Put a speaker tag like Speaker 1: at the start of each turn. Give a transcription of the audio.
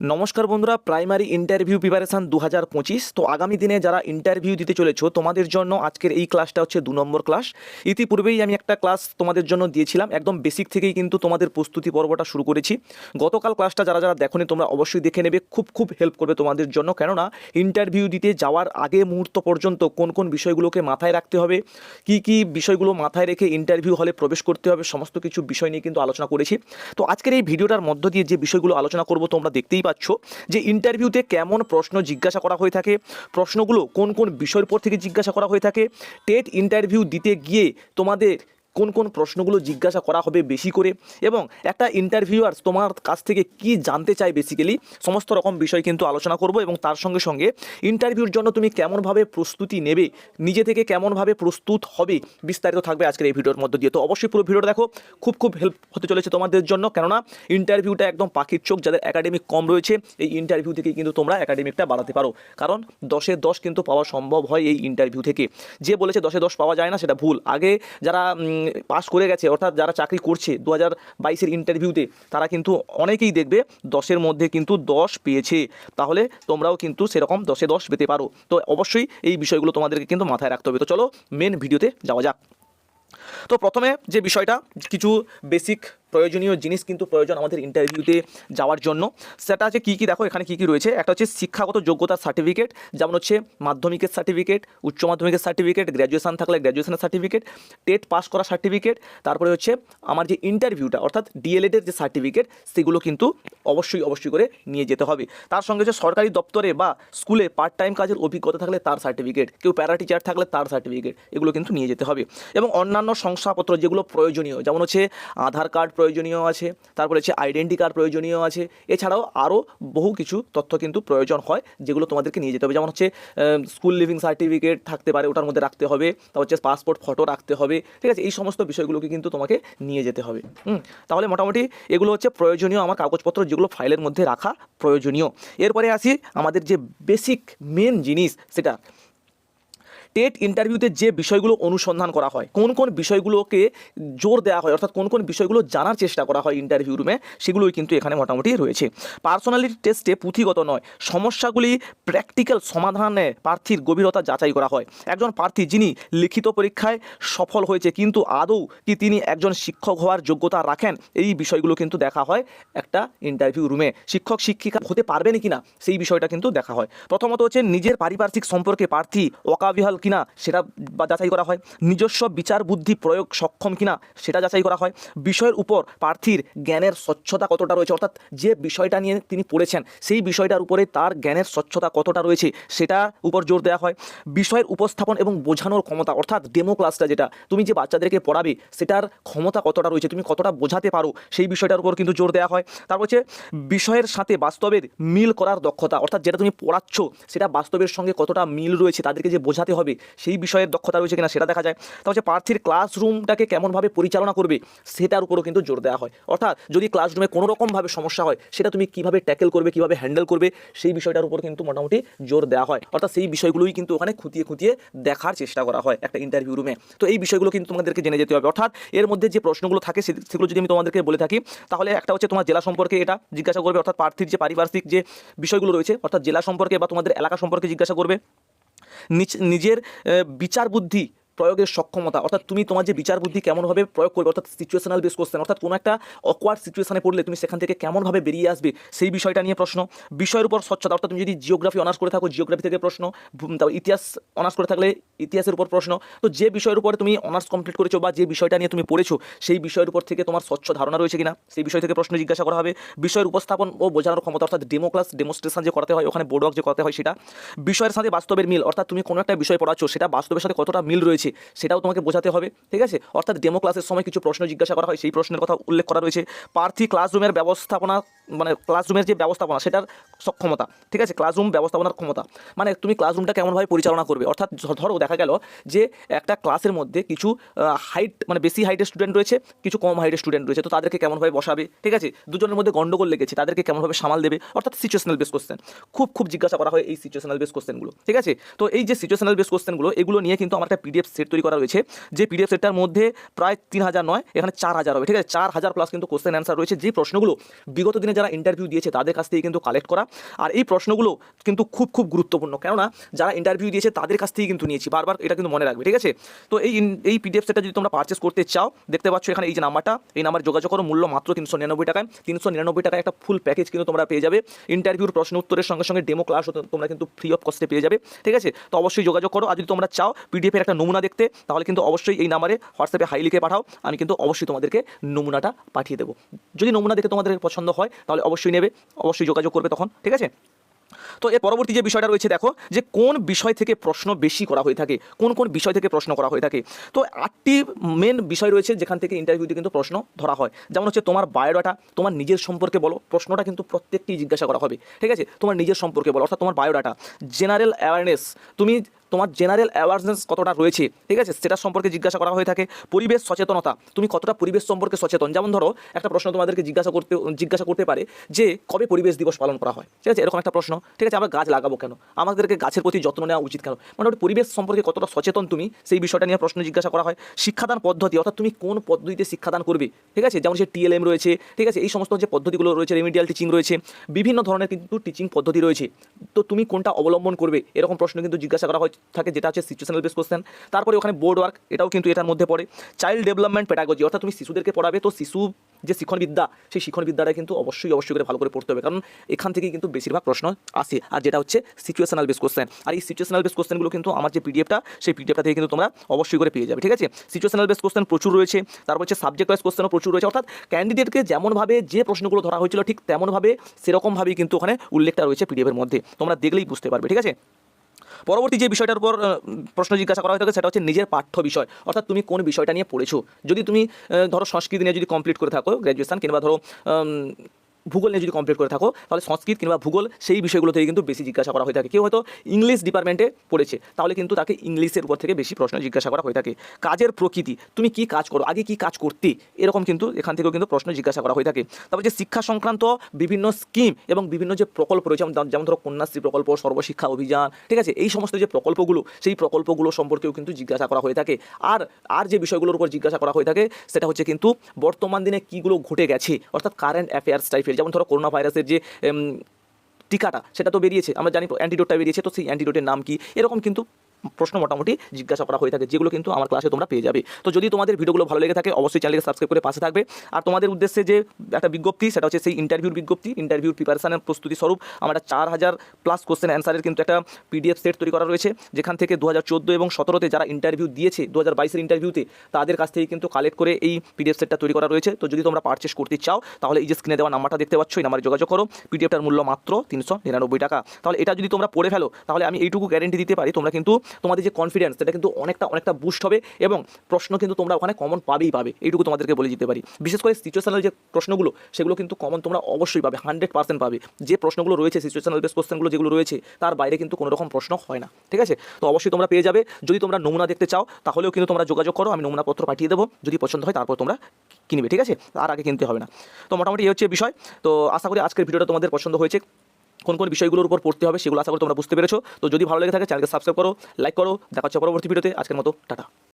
Speaker 1: নমস্কার বন্ধুরা, primary interview preparation দু হাজার পঁচিশ। তো আগামী দিনে যারা ইন্টারভিউ দিতে চলেছো, তোমাদের জন্য আজকের এই ক্লাসটা হচ্ছে দু নম্বর ক্লাস। ইতিপূর্বেই আমি একটা ক্লাস তোমাদের জন্য দিয়েছিলাম, একদম বেসিক থেকেই কিন্তু তোমাদের প্রস্তুতি পর্বটা শুরু করেছি। গতকাল ক্লাসটা যারা যারা দেখোনি, তোমরা অবশ্যই দেখে নেবে, খুব খুব হেল্প করবে তোমাদের জন্য। কেননা, ইন্টারভিউ দিতে যাওয়ার আগে মুহূর্ত পর্যন্ত কোন কোন বিষয়গুলোকে মাথায় রাখতে হবে, কি কি বিষয়গুলো মাথায় রেখে ইন্টারভিউ হলে প্রবেশ করতে হবে, সমস্ত কিছু বিষয় নিয়ে কিন্তু আলোচনা করেছি। তো আজকের এই ভিডিওটার মধ্য দিয়ে যে বিষয়গুলো আলোচনা করব, তোমরা দেখতেই পাচ্ছ যে ইন্টারভিউতে কেমন প্রশ্ন জিজ্ঞাসা করা হয়ে থাকে, প্রশ্নগুলো কোন কোন বিষয়ের পর থেকে জিজ্ঞাসা করা হয়ে থাকে টেট ইন্টারভিউ দিতে গিয়ে তোমাদের কোন কোন প্রশ্নগুলো জিজ্ঞাসা করা হবে বেশি করে এবং একটা ইন্টারভিউয়ার্স তোমার কাছ থেকে কি জানতে চায় বেসিক্যালি সমস্ত রকম বিষয় কিন্তু আলোচনা করব এবং তার সঙ্গে সঙ্গে ইন্টারভিউর জন্য তুমি কেমনভাবে প্রস্তুতি নেবে, নিজে থেকে কেমনভাবে প্রস্তুত হবে বিস্তারিত থাকবে আজকের এই ভিডিওর মধ্য দিয়ে। তো অবশ্যই পুরো ভিডিওটা দেখো, খুব খুব হেল্প হতে চলেছে তোমাদের জন্য। কেননা ইন্টারভিউটা একদম পাখির চোখ, যাদের একাডেমিক কম রয়েছে, এই ইন্টারভিউ থেকে কিন্তু তোমরা একাডেমিকটা বাড়াতে পারো। কারণ দশে দশ কিন্তু পাওয়া সম্ভব হয় এই ইন্টারভিউ থেকে। যে বলেছে দশে দশ পাওয়া যায় না, সেটা ভুল। আগে যারা পাস করে গেছে, অর্থাৎ যারা চাকরি করছে দু হাজার বাইশের ইন্টারভিউতে তারা কিন্তু অনেকেই দেখবে দশের মধ্যে কিন্তু দশ পেয়েছে। তাহলে তোমরাও কিন্তু সেরকম দশে দশ পেতে পারো। তো অবশ্যই এই বিষয়গুলো তোমাদেরকে কিন্তু মাথায় রাখতে হবে। তো চলো মেন ভিডিওতে যাওয়া যাক। তো প্রথমে যে বিষয়টা, কিছু বেসিক প্রয়োজনীয় জিনিস কিন্তু প্রয়োজন আমাদের ইন্টারভিউতে যাওয়ার জন্য। সেটা আছে কী কী? দেখো, এখানে কী কী রয়েছে? একটা হচ্ছে শিক্ষাগত যোগ্যতার সার্টিফিকেট যেমন হচ্ছে মাধ্যমিকের সার্টিফিকেট উচ্চ মাধ্যমিকের সার্টিফিকেট গ্র্যাজুয়েশন থাকলে গ্র্যাজুয়েশনের সার্টিফিকেট টেট পাস করা সার্টিফিকেট তারপরে হচ্ছে আমার যে ইন্টারভিউটা অর্থাৎ ডিএলএডের যে সার্টিফিকেট সেগুলো কিন্তু অবশ্যই অবশ্যই করে নিয়ে যেতে হবে। তার সঙ্গে হচ্ছে সরকারি দপ্তরে বা স্কুলে পার্ট টাইম কাজের অভিজ্ঞতা থাকলে তার সার্টিফিকেট কেউ প্যারা টিচার থাকলে তার সার্টিফিকেট এগুলো কিন্তু নিয়ে যেতে হবে। এবং অন্যান্য শংসাপত্র যেগুলো প্রয়োজনীয়, যেমন হচ্ছে আধার কার্ড প্রয়োজনীয় আছে, তারপরে হচ্ছে আইডেন্টি কার্ড প্রয়োজনীয় আছে। এছাড়াও আরও বহু কিছু তথ্য কিন্তু প্রয়োজন হয়, যেগুলো তোমাদেরকে নিয়ে যেতে হবে। যেমন হচ্ছে স্কুল লিভিং সার্টিফিকেট থাকতে পারে, ওটার মধ্যে রাখতে হবে। তারপর হচ্ছে পাসপোর্ট ফটো রাখতে হবে। ঠিক আছে, এই সমস্ত বিষয়গুলোকে কিন্তু তোমাকে নিয়ে যেতে হবে। তাহলে মোটামুটি এগুলো হচ্ছে প্রয়োজনীয়। আমার কাগজপত্র যেগুলো ফাইলের মধ্যে রাখা প্রয়োজনীয়। এরপরে আসি আমাদের যে বেসিক মেন জিনিস, সেটা টেট ইন্টারভিউতে যে বিষয়গুলো অনুসন্ধান করা হয়, কোন কোন বিষয়গুলোকে জোর দেওয়া হয়, অর্থাৎ কোন কোন বিষয়গুলো জানার চেষ্টা করা হয় ইন্টারভিউ রুমে সেগুলোই কিন্তু এখানে মোটামুটি রয়েছে। পার্সোনালিটি টেস্টে পুঁথিগত নয়, সমস্যাগুলি প্র্যাকটিক্যাল সমাধানে প্রার্থীর গভীরতা যাচাই করা হয়। একজন প্রার্থী যিনি লিখিত পরীক্ষায় সফল হয়েছে, কিন্তু আদৌ কি তিনি একজন শিক্ষক হওয়ার যোগ্যতা রাখেন, এই বিষয়গুলো কিন্তু দেখা হয় একটা ইন্টারভিউ রুমে শিক্ষক, শিক্ষিকা হতে পারবেন কিনা, সেই বিষয়টা কিন্তু দেখা হয়। প্রথমত হচ্ছে নিজের পারিপার্শ্বিক সম্পর্কে প্রার্থী ওকাবিহাল কিনা সেটা যাচাই করা হয়। নিজস্ব বিচার বুদ্ধি প্রয়োগ সক্ষম কিনা সেটা যাচাই করা হয়। বিষয়ের উপর প্রার্থীর জ্ঞানের স্বচ্ছতা কতটা রয়েছে? অর্থাৎ যে বিষয়টা নিয়ে তিনি পড়েছেন, সেই বিষয়টার উপরে তার জ্ঞানের স্বচ্ছতা কতটা রয়েছে সেটা উপর জোর দেওয়া হয়। বিষয়ের উপস্থাপন এবং বোঝানোর ক্ষমতা, অর্থাৎ ডেমো ক্লাসটা যেটা, তুমি যে বাচ্চাদেরকে পড়াবে, সেটার ক্ষমতা কতটা রয়েছে? তুমি কতটা বোঝাতে পারো? সেই বিষয়টার উপর কিন্তু জোর দেওয়া হয়। তারপর হচ্ছে বিষয়ের সাথে বাস্তবের মিল করার দক্ষতা, অর্থাৎ যেটা তুমি পড়াচ্ছ, সেটা বাস্তবের সঙ্গে কতটা মিল রয়েছে, তাদেরকে যে বোঝাতে হবে সেই বিষয়ের দক্ষতা রয়েছে কিনা সেটা দেখা যায়। তারপর হচ্ছে প্রার্থীর ক্লাসরুমটাকে কেমনভাবে পরিচালনা করবে, সেটার উপরও কিন্তু জোর দেওয়া হয়। অর্থাৎ যদি ক্লাসরুমে কোনো রকমভাবে সমস্যা হয়, সেটা তুমি কীভাবে ট্যাকেল করবে, কীভাবে হ্যান্ডেল করবে, সেই বিষয়টার উপর কিন্তু মোটামুটি জোর দেওয়া হয়। অর্থাৎ সেই বিষয়গুলোই কিন্তু ওখানে খুঁটিয়ে খুঁটিয়ে দেখার চেষ্টা করা হয় একটা ইন্টারভিউ রুমে তো এই বিষয়গুলো কিন্তু তোমাদেরকে জেনে যেতে হবে। অর্থাৎ এর মধ্যে যে প্রশ্নগুলো থাকে সেগুলো যদি আমি তোমাদেরকে বলে থাকি, তাহলে একটা হচ্ছে তোমার জেলা সম্পর্কে এটা জিজ্ঞাসা করবে, অর্থাৎ প্রার্থীর যে পারিপার্শ্বিক যে বিষয়গুলো রয়েছে, অর্থাৎ জেলা সম্পর্কে বা তোমাদের এলাকা সম্পর্কে জিজ্ঞাসা করবে। নিজের বিচার বুদ্ধি প্রয়োগের সক্ষমতা, অর্থাৎ তুমি তোমার যে বিচার বুদ্ধি কেমনভাবে প্রয়োগ করবে, অর্থাৎ সিচুয়েশনাল বেস কোশ্চেন অর্থাৎ কোনো একটা অকওয়ার্ড সিচুয়েশনে পড়লে তুমি সেখান থেকে কেমনভাবে বেরিয়ে আসবে, সেই বিষয়টা নিয়ে প্রশ্ন। বিষয়ের উপর স্বচ্ছতা, অর্থাৎ তুমি যদি জিওগ্রাফি অনার্স করে থাকো জিওগ্রাফি থেকে প্রশ্ন তারপর ইতিহাস অনার্স করে থাকলে ইতিহাসের উপর প্রশ্ন। তো যে বিষয়ের উপরে তুমি অনার্স কমপ্লিট করেছ বা যে বিষয়টা নিয়ে তুমি পড়েছো, সেই বিষয়ের উপর থেকে তোমার স্বচ্ছ ধারণা রয়েছে কিনা, সেই বিষয় থেকে প্রশ্ন জিজ্ঞাসা করা হবে। বিষয়ের উপস্থাপন ও বোঝানোর ক্ষমতা, অর্থাৎ ডেমো ক্লাস ডেমোস্ট্রেশন যে করতে হয়, ওখানে বোর্ড যে করতে হয় সেটা। বিষয়ের সাথে বাস্তবের মিল, অর্থাৎ তুমি কোনো একটা বিষয় পড়াচ্ছ, সেটা বাস্তবের সাথে কতটা মিল রয়েছে সেটাও তোমাকে বোঝাতে হবে, ঠিক আছে? অর্থাৎ ডেমো ক্লাসের সময় কিছু প্রশ্ন জিজ্ঞাসা করা হয়, সেই প্রশ্নের কথা উল্লেখ করা রয়েছে। প্রার্থী ক্লাসরুমের ব্যবস্থাপনা মানে ক্লাসরুমের যে ব্যবস্থাপনা, সেটার সক্ষমতা, ঠিক আছে? ক্লাসরুম ব্যবস্থাপনার ক্ষমতা। মানে তুমি ক্লাসরুমটা কেমনভাবে পরিচালনা করবে? অর্থাৎ ধরো দেখা গেল যে একটা ক্লাসের মধ্যে কিছু হাইট মানে বেশি হাইটের স্টুডেন্ট রয়েছে, কিছু কম হাইটের স্টুডেন্ট রয়েছে, তো তাদেরকে কেমনভাবে বসাবে, ঠিক আছে? দুজনের মধ্যে গন্ডগোল লেগেছে, তাদেরকে কেমনভাবে সামাল দেবে? অর্থাৎ সিচুয়েশনাল বেস কোশ্চেন খুব খুব জিজ্ঞাসা করা হয় এই সিচুয়েশনাল বেস কোশ্চেনগুলো ঠিক আছে? তো এই যে সিচুয়েশনাল বেস কোশ্চেনগুলো এগুলো নিয়ে কিন্তু আমার একটা পিডিএফ সেট তৈরি করা রয়েছে, যে পিডিএফ সেটটার মধ্যে প্রায় তিন হাজার নয়, এখানে চার হাজার হবে, ঠিক আছে? চার হাজার প্লাস কিন্তু কোশ্চেন অ্যান্সার রয়েছে। যে প্রশ্নগুলো বিগত দিনে যারা ইন্টারভিউ দিয়েছে, তাদের কাছ থেকে কিন্তু কালেক্ট করা। আর এই প্রশ্নগুলো কিন্তু খুব খুব গুরুত্বপূর্ণ। কেননা যারা ইন্টারভিউ দিয়েছে, তাদের কাছ থেকেই কিন্তু নিয়েছি। বারবার এটা কিন্তু মনে রাখবে, ঠিক আছে? তো এই এই পিডিএফ সেটটা যদি তোমরা পারচেস করতে চাও, দেখতে পাচ্ছ এখানে এই যে নাম্বারটা, এই নাম্বার যোগাযোগ করো, মূল্য মাত্র তিনশো নিরানব্বই টাকায়। তিনশো নিরানব্বই টাকায় একটা ফুল প্যাকেজ কিন্তু তোমরা পেয়ে যাবে। ইন্টারভিউর প্রশ্ন উত্তরের সঙ্গে সঙ্গে ডেমো ক্লাস তোমরা কিন্তু ফ্রি অফ কস্টে পেয়ে যাবে, ঠিক আছে? তো অবশ্যই যোগাযোগ করো। আর যদি তোমরা চাও পিডিএফের একটা নমুনা দেখতে, তাহলে কিন্তু অবশ্যই এই নাম্বারে হোয়াটসঅ্যাপে হাই লিখে পাঠাও। আমি কিন্তু অবশ্যই তোমাদেরকে নমুনাটা পাঠিয়ে দেবো। যদি নমুনা দেখে তোমাদের পছন্দ হয়, তাহলে অবশ্যই নেবে, অবশ্যই যোগাযোগ করবে তখন, ঠিক আছে? তো এর পরবর্তী যে বিষয়টা রয়েছে, দেখো যে কোন বিষয় থেকে প্রশ্ন বেশি করা হয়ে থাকে, কোন কোন বিষয় থেকে প্রশ্ন করা হয়ে থাকে। তো আটটি মেন বিষয় রয়েছে, যেখান থেকে ইন্টারভিউতে কিন্তু প্রশ্ন ধরা হয়। যেমন হচ্ছে তোমার বায়োডাটা তোমার নিজের সম্পর্কে বলো, প্রশ্নটা কিন্তু প্রত্যেকটি জিজ্ঞাসা করা হবে, ঠিক আছে? তোমার নিজের সম্পর্কে বলো, অর্থাৎ তোমার বায়োডাটা জেনারেল অ্যাওয়ারনেস তুমি তোমার জেনারেল অ্যাওয়ারনেস কতটা রয়েছে, ঠিক আছে? সেটা সম্পর্কে জিজ্ঞাসা করা হয়ে থাকে। পরিবেশ সচেতনতা, তুমি কতটা পরিবেশ সম্পর্কে সচেতন? যেমন ধরো, একটা প্রশ্ন তোমাদেরকে জিজ্ঞাসা করতে জিজ্ঞাসা করতে পারে যে, কবে পরিবেশ দিবস পালন করা হয়? ঠিক আছে? এরকম একটা প্রশ্ন, ঠিক আছে? আমরা গাছ লাগাবো কেন? আমাদেরকে গাছের প্রতি যত্ন নেওয়া উচিত কেন? মোটামুটি পরিবেশ সম্পর্কে কতটা সচেতন তুমি? সেই বিষয়টা নিয়ে প্রশ্ন জিজ্ঞাসা করা হয়। শিক্ষাদান পদ্ধতি, অর্থাৎ তুমি কোন পদ্ধতিতে শিক্ষাদান করবে? ঠিক আছে? যেমন সে টিএলএম রয়েছে, ঠিক আছে? এই সমস্ত যে পদ্ধতিগুলো রয়েছে রেমিডিয়াল টিচিং রয়েছে, বিভিন্ন ধরনের কিন্তু টিচিং পদ্ধতি রয়েছে। তো তুমি কোনটা অবলম্বন করবে? এরকম প্রশ্ন কিন্তু জিজ্ঞাসা করা হয় থাকে, যেটা হচ্ছে সিচুয়েশনাল বেস কোশ্চেন তারপরে ওখানে বোর্ড ওয়ার্ক এটাও কিন্তু এটার মধ্যে পড়ে। চাইল্ড ডেভেলপমেন্ট পেডাগজি অর্থাৎ তুমি শিশুদেরকে পড়াবে, তো শিশু যে শিক্ষণবিদ্যা, সেই শিক্ষণবিদ্যাটা কিন্তু অবশ্যই অবশ্যই করে ভালো করে পড়তে হবে। কারণ এখান থেকেই কিন্তু বেশিরভাগ প্রশ্ন আসে। আর যেটা হচ্ছে সিচুয়েশনাল বেস কোশ্চেন আর এই সিচুয়েশনাল বেস কোশ্চেনগুলো কিন্তু আমার যে পিডিএফটা সেই পিডিএফটা থেকে কিন্তু তোমরা অবশ্যই করে পেয়ে যাবে, ঠিক আছে? সিচুয়েশনাল বেস কোশ্চেন প্রচুর রয়েছে। তারপর হচ্ছে সাবজেক্ট ওয়াইজ কোশ্চেনও প্রচুর রয়েছে। অর্থাৎ ক্যান্ডিডেটকে যেমনভাবে যে প্রশ্নগুলো ধরা হয়েছিল, ঠিক তেমনভাবে সেরকমভাবেই কিন্তু ওখানে উল্লেখটা রয়েছে পিডিএফের মধ্যে। তোমরা দেখলেই বুঝতে পারবে, ঠিক আছে? পরবর্তী যে বিষয়টার উপর প্রশ্ন জিজ্ঞাসা করা হয়ে থাকে সেটা হচ্ছে নিজের পাঠ্য বিষয়। অর্থাৎ তুমি কোন বিষয়টা নিয়ে পড়েছো? যদি তুমি ধরো সংস্কৃতি নিয়ে যদি কমপ্লিট করে থাকো গ্র্যাজুয়েশন কিংবা ধরো ভূগোল নিয়ে যদি কমপ্লিট করে থাকো, তাহলে সংস্কৃত কিংবা ভূগোল সেই বিষয়গুলো থেকে কিন্তু বেশি জিজ্ঞাসা করা হয়ে থাকে। কেউ হয়তো ইংলিশ ডিপার্টমেন্টে পড়েছে, তাহলে কিন্তু তাকে ইংলিশের উপর থেকে বেশি প্রশ্ন জিজ্ঞাসা করা হয়ে থাকে। কাজের প্রকৃতি, তুমি কি কাজ করো, আগে কি কাজ করতে? এরকম কিন্তু এখান থেকেও কিন্তু প্রশ্ন জিজ্ঞাসা করা হয়ে থাকে। তারপর যে শিক্ষা সংক্রান্ত বিভিন্ন স্কিম এবং বিভিন্ন যে প্রকল্প রয়েছে, যেমন ধরো কন্যাশ্রী প্রকল্প, সর্বশিক্ষা অভিযান, ঠিক আছে? এই সমস্ত যে প্রকল্পগুলো, সেই প্রকল্পগুলো সম্পর্কেও কিন্তু জিজ্ঞাসা করা হয়ে থাকে। আর আর যে বিষয়গুলোর উপর জিজ্ঞাসা করা হয়ে থাকে, সেটা হচ্ছে কিন্তু বর্তমান দিনে কীগুলো ঘটে গেছে, অর্থাৎ কারেন্ট অ্যাফেয়ার্স টাইপের যেমন ধরো করোনা ভাইরাসের যে টিকাটা, সেটা তো বেরিয়েছে। আমরা জানি অ্যান্টিডোটটা বেরিয়েছে, তো সেই অ্যান্টিডোটের নাম কি? এরকম কিন্তু প্রশ্ন মোটামুটি জিজ্ঞাসা করা হয়ে থাকে, যেগুলো কিন্তু আমার ক্লাসে তোমরা পেয়ে যাবে। তো যদি তোমাদের ভিডিওগুলো ভালো লেগে থাকে, অবশ্যই চ্যানেলকে সাবস্ক্রাইব করে পাশে থাকবে। আর তোমাদের উদ্দেশ্যে যে একটা বিজ্ঞপ্তি, সেটা হচ্ছে সেই ইন্টারভিউর বিজ্ঞপ্তি। ইন্টারভিউর প্রিপারেশনের প্রস্তুতি স্বরূপ আমরা চার হাজার প্লাস কোশ্চেন অ্যান্সারের কিন্তু একটা পিডিএফ সেট তৈরি করা রয়েছে। যেখান থেকে দু হাজার চোদ্দ এবং সতেরোতে যারা ইন্টারভিউ দিয়েছে দু হাজার বাইশের ইন্টারভিউতে তাদের কাছ থেকে কিন্তু কালেক্ট করে এই পিডিএফ সেটটা তৈরি করা রয়েছে। তো যদি তোমরা পারচেস করতে চাও, তাহলে এই যে স্ক্রিনে দেওয়া নাম্বারটা দেখতে পাচ্ছ, এই নাম্বারে যোগাযোগ করো। পিডিএফটার মূল্য মাত্র তিনশো নিরানব্বই টাকা। তাহলে এটা যদি তোমরা পড়ে ফেলো, তাহলে আমি এইটুকু গ্যারেন্টি দিতে পারি, তোমরা কিন্তু তোমাদের যে কনফিডেন্স সেটা কিন্তু অনেকটা অনেকটা বুস্ট হবে এবং প্রশ্ন কিন্তু তোমরা ওখানে কমন পাবেই পাবে। এইটুকু তোমাদেরকে বলে দিতে পারি। বিশেষ করে সিচুয়েশনাল যে প্রশ্নগুলো, সেগুলো কিন্তু কমন তোমরা অবশ্যই পাবে হান্ড্রেড পার্সেন্ট পাবে। যে প্রশ্নগুলো রয়েছে সিচুয়েশনাল বেস কোশ্চেনগুলো যেগুলো রয়েছে, তার বাইরে কিন্তু কোনো রকম প্রশ্ন হয় না, ঠিক আছে? তো অবশ্যই তোমরা পেয়ে যাবে। যদি তোমরা নমুনা দেখতে চাও, তাহলেও কিন্তু তোমরা যোগাযোগ করো, আমি নমুনাপত্র পাঠিয়ে দেবো। যদি পছন্দ হয়, তারপর তোমরা কিনবে, ঠিক আছে? তার আগে কিনতে হবে না। তো মোটামুটি এই হচ্ছে বিষয়। তো আশা করি আজকের ভিডিওটা তোমাদের পছন্দ হয়েছে। কোন কোন বিষয়গুলোর উপর পড়তে হবে সেগুলো আশা করি তোমরা বুঝতে পেরেছ। তো যদি ভালো লেগে থাকে, চ্যানেলকে সাবস্ক্রাইব করো লাইক করো, দেখা হচ্ছে পরবর্তী ভিডিওতে। আজকের মতো, টাটা।